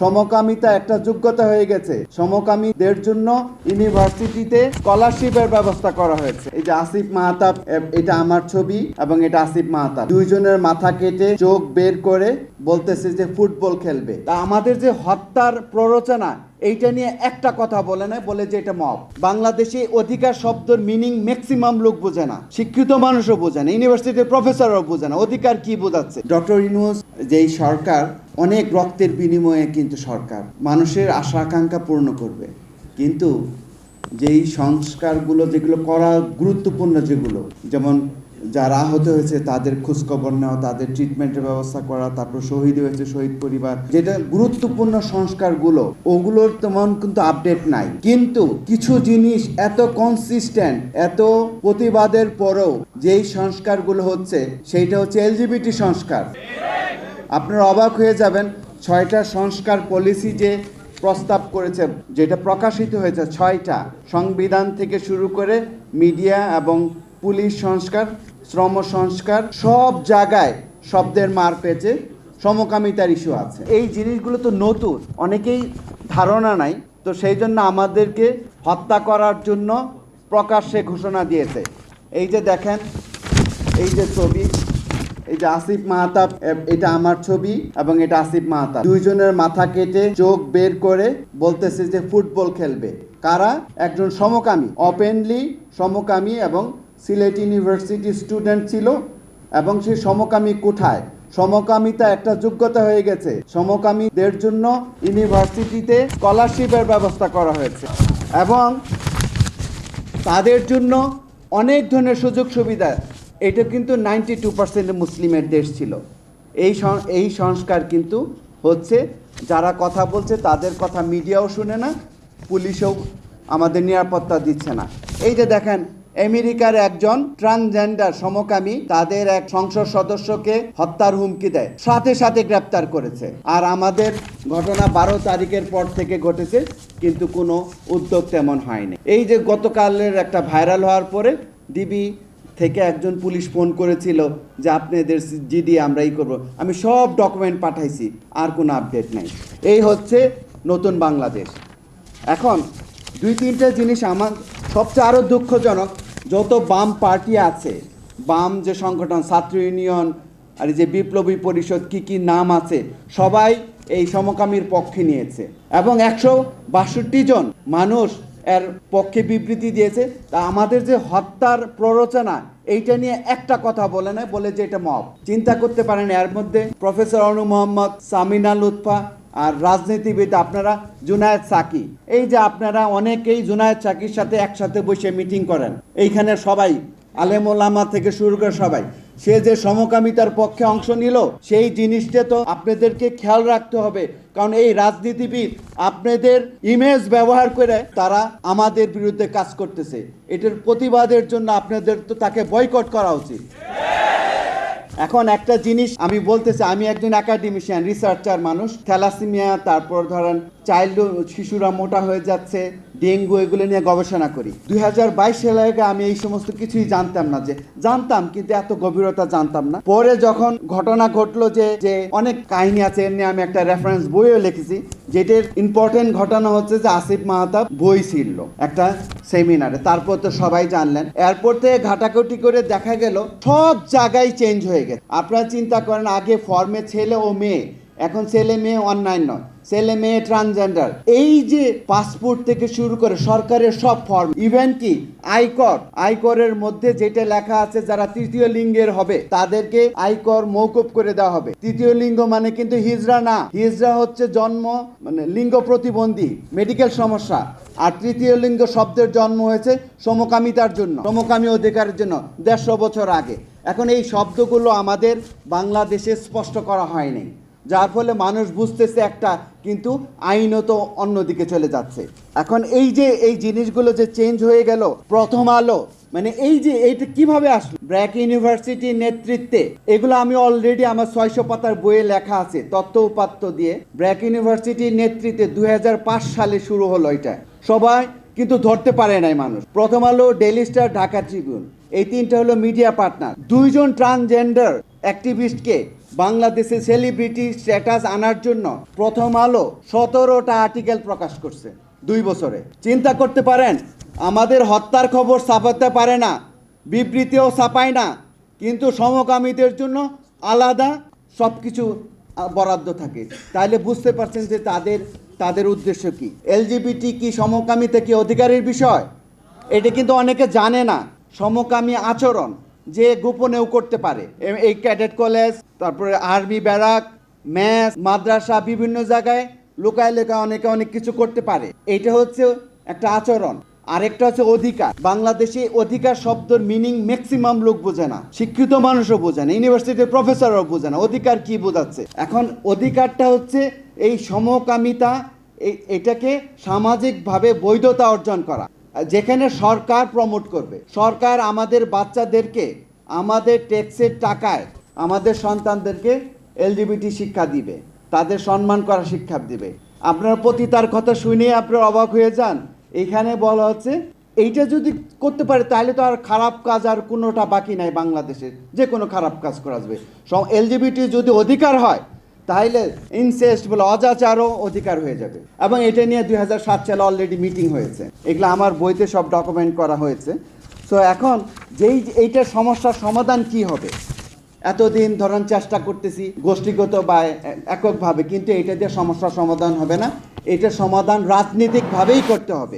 সমকামিতা একটা যোগ্যতা হয়ে গেছে। সমকামীদের জন্য ইউনিভার্সিটিতে স্কলারশিপের ব্যবস্থা করা হয়েছে। এই যে আসিফ মাহাতাব এটা আমার ছবি এবং এটা আসিফ মাহাতাব। দুইজনের মাথা কেটে চোখ বের করে বলতেছে যে ফুটবল খেলবে। তা আমাদের যে হত্যার প্ররোচনা এইটা নিয়ে একটা কথা বলে না, বলে যে এটা মব। বাংলাদেশে অধিকার শব্দের মিনিং ম্যাক্সিমাম লোক বোঝে না, শিক্ষিত মানুষও বোঝে না ইউনিভার্সিটির প্রফেসরও বোঝে না, অধিকার কি বোঝাচ্ছে? ডক্টর ইনুস যেই সরকার, অনেক রক্তের বিনিময়ে কিন্তু সরকার, মানুষের আশা আকাঙ্ক্ষা পূর্ণ করবে। কিন্তু যেই সংস্কারগুলো যেগুলো করা গুরুত্বপূর্ণ যেগুলো, যেমন যারা আহত হয়েছে, তাদের খোঁজখবর নেওয়া, তাদের ট্রিটমেন্টের ব্যবস্থা করা, তারপর শহীদ হয়েছে, শহীদ পরিবার। যেটা গুরুত্বপূর্ণ সংস্কারগুলো, ওগুলোর তেমন কিন্তু আপডেট নাই। কিন্তু কিছু জিনিস এত কনসিস্টেন্ট এত প্রতিবাদের পরেও যেই সংস্কারগুলো হচ্ছে, সেইটা হচ্ছে এলজিবিটি সংস্কার। আপনারা অবাক হয়ে যাবেন, ছয়টা সংস্কার পলিসি যে প্রস্তাব করেছে, যেটা প্রকাশিত হয়েছে, ছয়টা। সংবিধান থেকে শুরু করে মিডিয়া এবং পুলিশ সংস্কার শ্রম সংস্কার সব জায়গায় শব্দের মার পেয়েছে, সমকামিতার ইস্যু আছে। এই জিনিসগুলো তো নতুন, অনেকেই ধারণা নাই, তো সেই জন্য আমাদেরকে হত্যা করার জন্য প্রকাশ্যে ঘোষণা দিয়েছে। এই যে দেখেন, এই যে ছবি, এই যে আসিফ মাহতাব এটা আমার ছবি এবং এটা আসিফ মাহতাব। দুইজনের মাথা কেটে চোখ বের করে বলতেছে যে ফুটবল খেলবে। কারা? একজন সমকামী ওপেনলি সমকামী এবং সিলেট ইউনিভার্সিটি স্টুডেন্ট ছিল এবং সে সমকামী কোঠায় সমকামিতা একটা যোগ্যতা হয়ে গেছে। সমকামীদের জন্য ইউনিভার্সিটিতে স্কলারশিপের ব্যবস্থা করা হয়েছে এবং তাদের জন্য অনেক ধরনের সুযোগ সুবিধা। এটা কিন্তু নাইনটি টু পার্সেন্ট মুসলিমের দেশ ছিল। এই এই সংস্কার কিন্তু হচ্ছে, যারা কথা বলছে তাদের কথা মিডিয়াও শুনে না, পুলিশও আমাদের নিরাপত্তা দিচ্ছে না। এই যে দেখেন আমেরিকার একজন ট্রান্সজেন্ডার সমকামী তাদের এক সংসদ সদস্যকে হত্যার হুমকি দেয়, সাথে সাথে গ্রেপ্তার করেছে। আর আমাদের ঘটনা বারো তারিখের পর থেকে ঘটেছে, কিন্তু কোনো উদ্যোগ তেমন হয়নি। এই যে গতকালের একটা ভাইরাল হওয়ার পরে ডিবি থেকে একজন পুলিশ ফোন করেছিল যে আপনাদের জিডি আমরা এই করব। আমি সব ডকুমেন্ট পাঠাইছি, আর কোনো আপডেট নাই। এই হচ্ছে নতুন বাংলাদেশ। এখন দুই তিনটা জিনিস আমার সবচেয়ে আরও দুঃখজনক যত বাম পার্টি আছে, বাম যে সংগঠন, ছাত্র ইউনিয়ন, আর যে বিপ্লবী পরিষদ, কি কি নাম আছে, সবাই এই সমকামীর পক্ষে নিয়েছে। এবং একশো বাষট্টি জন মানুষ এর পক্ষে বিবৃতি দিয়েছে। তা আমাদের যে হত্যার প্ররোচনা, এইটা নিয়ে একটা কথা বলে না বলে যে এটা মব। চিন্তা করতে পারেন, এর মধ্যে প্রফেসর অনু মোহাম্মদ সামিনা লুৎফা আর রাজনীতিবিদ আপনারা জুনায়েদ সাকি। এই যে আপনারা অনেকেই জুনায়েদ সাকির সাথে একসাথে বসে মিটিং করেন। এইখানে সবাই আলেম ওলামা থেকে শুরু করে সবাই। সে যে সমকামিতার পক্ষে অংশ নিল, সেই জিনিসটা তো আপনাদেরকে খেয়াল রাখতে হবে। কারণ এই রাজনীতিবিদ আপনাদের ইমেজ ব্যবহার করে তারা আমাদের বিরুদ্ধে কাজ করতেছে। এটার প্রতিবাদের জন্য আপনাদের তো তাকে বয়কট করা উচিত। এখন একটা জিনিস আমি বলতেছি আমি একজন একাডেমিশিয়ান রিসার্চার মানুষ থ্যালাসিমিয়া তারপর ধরেন চাইল্ড শিশুরা মোটা হয়ে যাচ্ছে ডেঙ্গু এগুলো নিয়ে গবেষণা করি। দুই হাজার বাইশ সালে আগে আমি এই সমস্ত কিছুই জানতাম না যে, জানতাম কিন্তু এত গভীরতা জানতাম না। পরে যখন ঘটনা ঘটলো যে যে অনেক কাহিনী আছে, এর নিয়ে আমি একটা রেফারেন্স বইও লিখেছি, যেটার ইম্পর্টেন্ট ঘটনা হচ্ছে যে আসিফ মাহতাব বই ছিল একটা সেমিনারে তারপর তো সবাই জানলেন। এরপর থেকে ঘাটাঘাটি করে দেখা গেল, সব জায়গায় চেঞ্জ হয়ে গেছে। আপনারা চিন্তা করেন, আগে ফর্মে ছেলে ও মেয়ে, এখন ছেলে মেয়ে অন্যান্য ছেলে মেয়ে ট্রান্সজেন্ডার এই যে পাসপোর্ট থেকে শুরু করে সরকারের সব ফর্ম ইভেন কি আয়কর, আয়করের মধ্যে যেটা লেখা আছে যারা তৃতীয় লিঙ্গের হবে, তাদেরকে আয়কর মৌকুব করে দেওয়া হবে। তৃতীয় লিঙ্গ মানে কিন্তু হিজড়া না, হিজড়া হচ্ছে জন্ম মানে লিঙ্গ প্রতিবন্ধী মেডিকেল সমস্যা। আর তৃতীয় লিঙ্গ শব্দের জন্ম হয়েছে সমকামিতার জন্য, সমকামী অধিকারের জন্য, দেড়শো বছর আগে। এখন এই শব্দগুলো আমাদের বাংলাদেশে স্পষ্ট করা হয়নি। যার ফলে মানুষ বুঝতেছে একটা, কিন্তু আইনত অন্যদিকে চলে যাচ্ছে। এখন এই যে এই জিনিসগুলো যে চেঞ্জ হয়ে গেল, প্রথম আলো মানে এই যে এইটা কীভাবে আসলো? ব্র্যাক ইউনিভার্সিটির নেতৃত্বে, এগুলো আমি অলরেডি আমার ছয়শো পাতার বইয়ে লেখা আছে তত্ত্ব উপাত্ত দিয়ে। ব্র্যাক ইউনিভার্সিটির নেতৃত্বে দুই হাজার পাঁচ সালে শুরু হলো এটা। সবাই কিন্তু ধরতে পারে নাই মানুষ। প্রথম আলো ডেলি স্টার ঢাকা ট্রিবিউন এই তিনটা হলো মিডিয়া পার্টনার দুইজন ট্রান্সজেন্ডার অ্যাক্টিভিস্টকে বাংলাদেশে সেলিব্রিটি স্ট্যাটাস আনার জন্য প্রথম আলো সতেরোটা আর্টিকেল প্রকাশ করছে, দুই বছরে। চিন্তা করতে পারেন, আমাদের হত্যার খবর ছাপাতে পারে না, বিবৃতিও ছাপায় না, কিন্তু সমকামীদের জন্য আলাদা সব কিছু বরাদ্দ থাকে। তাহলে বুঝতে পারছেন যে তাদের তাদের উদ্দেশ্য কি? এলজিবিটি কি সমকামিতা কি অধিকারের বিষয়? এটা কিন্তু অনেকে জানে না, সমকামী আচরণ। যে গোপনেও করতে পারে। এই ক্যাডেট কলেজ, তারপরে আর্মি ব্যারাক ম্যাচ মাদ্রাসা, বিভিন্ন জায়গায় লোকায় লেখা অনেকে অনেক কিছু করতে পারে। এটা হচ্ছে একটা আচরণ। আরেকটা হচ্ছে অধিকার। বাংলাদেশে অধিকার শব্দের মিনিং ম্যাক্সিমাম লোক বোঝে না। শিক্ষিত মানুষও বোঝে না। ইউনিভার্সিটির প্রফেসরও বোঝে না। অধিকার কি বোঝাচ্ছে? এখন অধিকারটা হচ্ছে এই সমকামিতা এটাকে সামাজিকভাবে বৈধতা অর্জন করা। যেখানে সরকার প্রমোট করবে। সরকার আমাদের বাচ্চাদেরকে, আমাদের ট্যাক্সের টাকায় আমাদের সন্তানদেরকে এলজিবিটি শিক্ষা দিবে, তাদের সম্মান করা শিক্ষা দিবে। আপনার প্রতি তার কথা শুনে আপনার অবাক হয়ে যান। এখানে বলা হচ্ছে, এইটা যদি করতে পারে তাহলে তো আর খারাপ কাজ আর কোনোটা বাকি নাই বাংলাদেশে। যে কোনো খারাপ কাজ করা যাবে। এলজিবিটি যদি অধিকার হয় তাহলে ইনসেস্ট বলে অজাচারও অধিকার হয়ে যাবে। এবং এটা নিয়ে দুই হাজার সাত সালে অলরেডি মিটিং হয়েছে। এগুলো আমার বইতে সব ডকুমেন্ট করা হয়েছে। সো এখন যেই এইটার সমস্যার সমাধান কি হবে? এতদিন ধরেন চেষ্টা করতেছি গোষ্ঠীগত বা এককভাবে, কিন্তু এটা দিয়ে সমস্যার সমাধান হবে না। এটার সমাধান রাজনীতিকভাবেই করতে হবে।